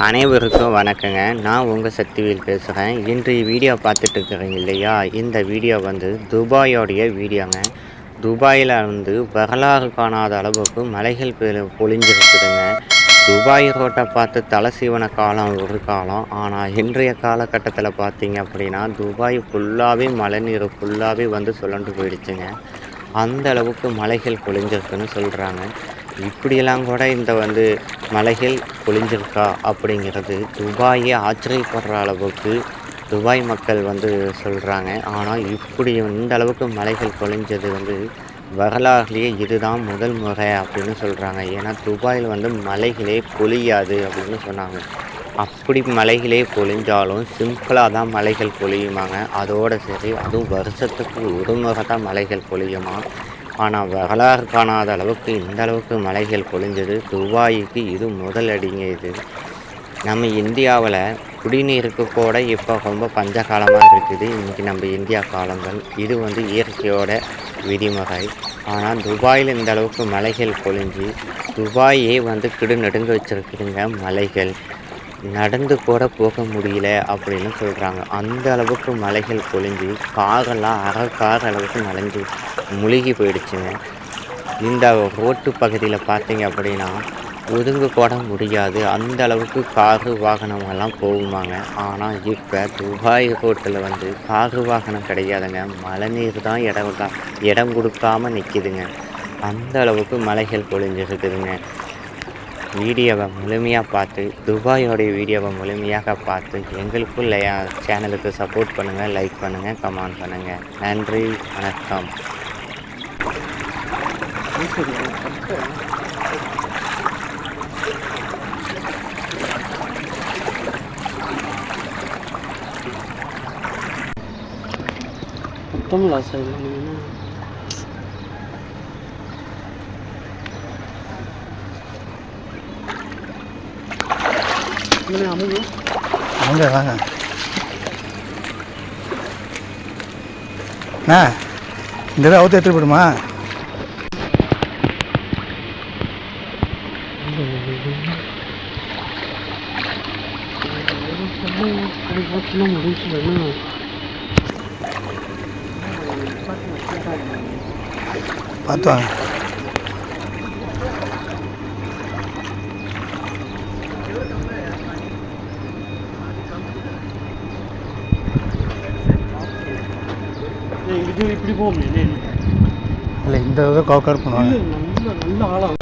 அனைவருக்கும் வணக்கங்க. நான் உங்கள் சக்திவேல் பேசுகிறேன் இன்றைய வீடியோ பார்த்துட்டு இருக்கிறீங்க இல்லையா? இந்த வீடியோ வந்து துபாயோடைய வீடியோங்க. துபாயில் வந்து வரலாறு காணாத அளவுக்கு மலைகள் பெ- பொழிஞ்சிருக்குதுங்க. துபாய் ரோட்டை பார்த்து தலை சீவன காலம் ஒரு காலம். ஆனால் இன்றைய காலகட்டத்தில் பார்த்தீங்க அப்படின்னா துபாய் ஃபுல்லாகவே மழைநீர் ஃபுல்லாகவே வந்து சுழண்டு போயிடுச்சுங்க. அந்த அளவுக்கு மலைகள் பொழிஞ்சிருக்குன்னு சொல்கிறாங்க இப்படியெல்லாம் கூட இந்த வந்து மலைகள் பொழிஞ்சிருக்கா அப்படிங்கிறது துபாயே ஆச்சரியப்படுற அளவுக்கு துபாய் மக்கள் வந்து சொல்கிறாங்க ஆனால் இப்படி இந்த அளவுக்கு மலைகள் பொழிஞ்சது வந்து வரலாறுலேயே இதுதான் முதல் முறை அப்படின்னு சொல்கிறாங்க ஏன்னா துபாயில் வந்து மலைகளே பொழியாது அப்படின்னு சொன்னாங்க. அப்படி மலைகளே பொழிஞ்சாலும் சிம்பிளாக தான் மலைகள் பொழியுமாங்க. அதோடு சரி அதுவும் வருஷத்துக்கு ஒரு முறை தான் மலைகள் பொழியுமா? ஆனால் வரலாறு காணாத அளவுக்கு இந்த அளவுக்கு மலைகள் பொழிஞ்சது. துபாய்க்கு இது முதல் அடிங்க இது. நம்ம இந்தியாவில் குடிநீருக்கு கூட இப்போ ரொம்ப பஞ்சகாலமாக இருக்குது. இன்றைக்கி நம்ம இந்தியா காலங்கள். இது வந்து இயற்கையோட விதிமுறை. ஆனால் துபாயில் இந்த அளவுக்கு மலைகள் பொழிஞ்சு துபாயே வந்து கிடுநடுங்க வச்சுருக்குதுங்க மலைகள். நடந்து கூட போக முடியல அப்படின்னு சொல்கிறாங்க அந்த அளவுக்கு மலைகள் பொழிஞ்சு காரெல்லாம் அரை கார் அளவுக்கு நனைஞ்சு முழுகி போயிடுச்சுங்க. இந்த ரோட்டு பகுதியில் பார்த்தீங்க அப்படின்னா ஒதுங்க கூட முடியாது. அந்த அளவுக்கு காரு வாகனங்கள்லாம் போகுமாங்க. ஆனால் இப்போ துபாய் ரோட்டில் வந்து காரு வாகனம் கிடையாதுங்க. மழைநீர் தான் இடம் இடம் கொடுக்காம நிற்கிதுங்க அந்த அளவுக்கு மலைகள் பொழிஞ்சிருக்குதுங்க. வீடியோவை முழுமையாக பார்த்து துபாயோடைய வீடியோவை முழுமையாக பார்த்து எங்களுக்குள்ள சேனலுக்கு சப்போர்ட் பண்ணுங்கள் லைக் பண்ணுங்கள் கமெண்ட் பண்ணுங்கள் நன்றி வணக்கம். சுத்தம் லாஸ் வாங்க வாங்க. அண்ணா இந்த இதை அவுத்து எடுத்துட்டு போடுமா பார்த்து வாங்க. இது இப்படி போக முடியும் இல்லை இந்த இதை கவர் பண்ணுவாங்க நல்ல நல்ல ஆளாக